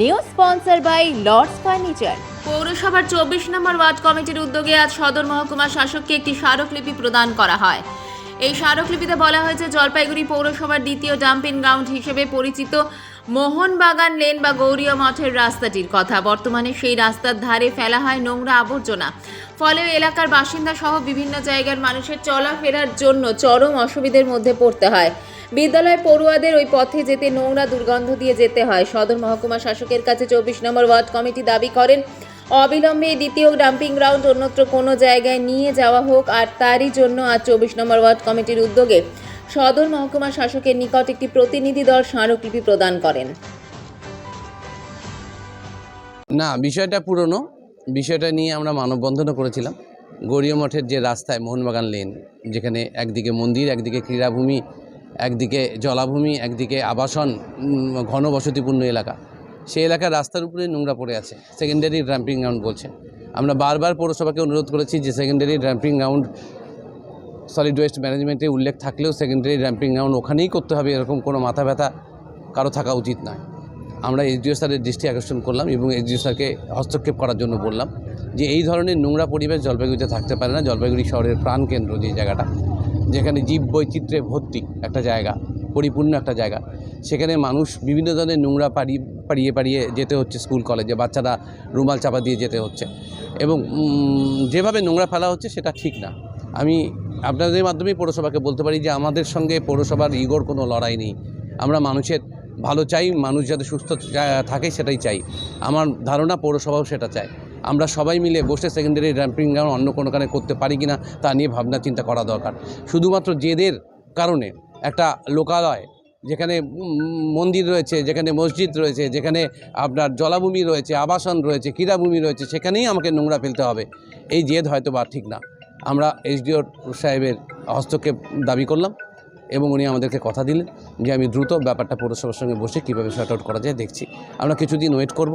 New sponsor by Lords furniture পৌরসভার চব্বিশ নম্বর word কমিটির উদ্যোগে আজ সদর মহকুমা শাসককে একটি স্মারকলিপি প্রদান করা হয়। এই স্মারকলিপিতে বলা হয়েছে, জলপাইগুড়ি পৌরসভার দ্বিতীয় ডাম্পিং গ্রাউন্ড হিসেবে পরিচিত মোহনবাগান লেন বা গৌরীয় মঠের রাস্তাটির কথা। বর্তমানে সেই রাস্তার ধারে ফেলা হয় নোংরা আবর্জনা। ফলে এলাকার বাসিন্দা সহ বিভিন্ন জায়গার মানুষের চলাফেরার জন্য চরম অসুবিধের মধ্যে পড়তে হয়। বিদ্যালয় পড়ুয়াদের ওই পথে যেতে নোংরা দুর্গন্ধ দিয়ে যেতে হয়। সদর মহকুমা শাসকের কাছে চব্বিশ নম্বর ওয়ার্ড কমিটি দাবি করেন, অবিলম্বে দ্বিতীয় ডাম্পিং গ্রাউন্ড অন্যত্র কোনো জায়গায় নিয়ে যাওয়া হোক, আর তারই জন্য আজ চব্বিশ নম্বর ওয়ার্ড কমিটির উদ্যোগে সদর মহকুমা শাসকের নিকট একটি প্রতিনিধি দল স্মারকলিপি প্রদান করেন। না, বিষয়টা পুরনো। বিষয়টা নিয়ে আমরা মানববন্ধনও করেছিলাম। গড়িয়া মঠের যে রাস্তায় মোহনবাগান লেন, যেখানে একদিকে মন্দির, একদিকে ক্রীড়াভূমি একদিকে জলাভূমি, একদিকে আবাসন ঘনবসতিপূর্ণ এলাকা। সেই এলাকার রাস্তার উপরে নোংরা পড়ে আছে। সেকেন্ডারি ড্রাম্পিং গ্রাউন্ড বলছে আমরা বারবার পৌরসভাকে অনুরোধ করেছি যে secondary dumping ground solid waste ম্যানেজমেন্টে উল্লেখ থাকলেও সেকেন্ডারি ড্রাম্পিং গ্রাউন্ড ওখানেই করতে হবে এরকম কোনো মাথা ব্যথা কারও থাকা উচিত নয়। আমরা এসডিও স্যারের দৃষ্টি আকর্ষণ করলাম এবং এসডিও স্যারকে হস্তক্ষেপ করার জন্য বললাম যে এই ধরনের নোংরা পরিবেশ জলপাইগুড়িতে থাকতে পারে না। জলপাইগুড়ি শহরের প্রাণকেন্দ্র যে জায়গাটা যেখানে জীব বৈচিত্র্যে ভর্তি একটা জায়গা, পরিপূর্ণ একটা জায়গা। সেখানে মানুষ বিভিন্ন ধরনের নোংরা পাড়িয়ে পাড়িয়ে পাড়িয়ে যেতে হচ্ছে স্কুল, কলেজে। বাচ্চারা রুমাল চাপা দিয়ে যেতে হচ্ছে। এবং যেভাবে নোংরা ফেলা হচ্ছে সেটা ঠিক না। আমি আপনাদের মাধ্যমেই পৌরসভাকে বলতে পারি যে, আমাদের সঙ্গে পৌরসভার ইগোর কোনো লড়াই নেই। আমরা মানুষের ভালো চাই, মানুষ যাতে সুস্থ থাকে সেটাই চাই। আমার ধারণা পৌরসভাও সেটা চায়। আমরা সবাই মিলে বসে সেকেন্ডারি র্যাম্পিং গ্রাউন্ড অন্য কোনো কারণে করতে পারি কি না তা নিয়ে ভাবনা চিন্তা করা দরকার। শুধুমাত্র জেদের কারণে একটা লোকালয় যেখানে মন্দির রয়েছে, যেখানে মসজিদ রয়েছে, যেখানে আপনার জলাভূমি রয়েছে, আবাসন রয়েছে, ক্রীড়াভূমি রয়েছে, সেখানেই আমাকে নোংরা ফেলতে হবে। এই জেদ হয়তো বা ঠিক না। আমরা এসডিও সাহেবের হস্তক্ষেপ দাবি করলাম এবং উনি আমাদেরকে কথা দিলেন যে আমি দ্রুত ব্যাপারটা পৌরসভার সঙ্গে বসে কীভাবে শর্ট আউট করা যায় দেখছি। আমরা কিছুদিন ওয়েট করব।